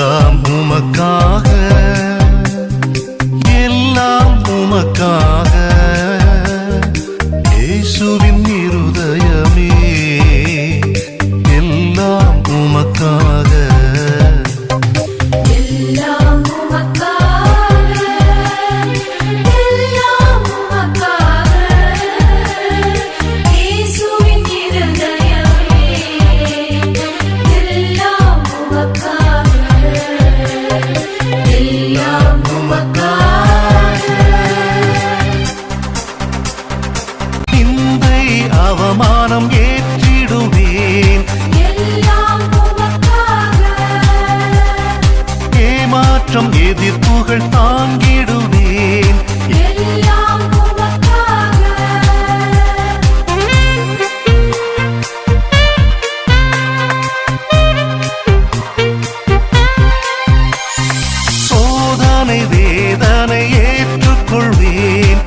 எல்லாம் உமக்காக. எல்லாம் உமக்காக. இயேசுவின் இருதயமே. அவமானம் ஏற்றிடுவேன். ஏமாற்றம் எதிர்ப்புகள் தாங்கிடுவேன். சோதனை வேதனை ஏற்றுக்கொள்வேன்.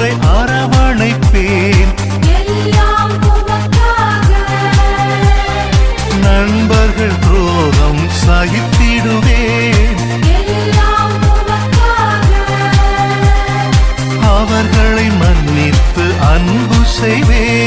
தருவோரை அரவணைப்பேன். நண்பர்கள் துரோகம் சகித்திடுவேன். அவர்களை மன்னித்து அன்பு செய்வேன்.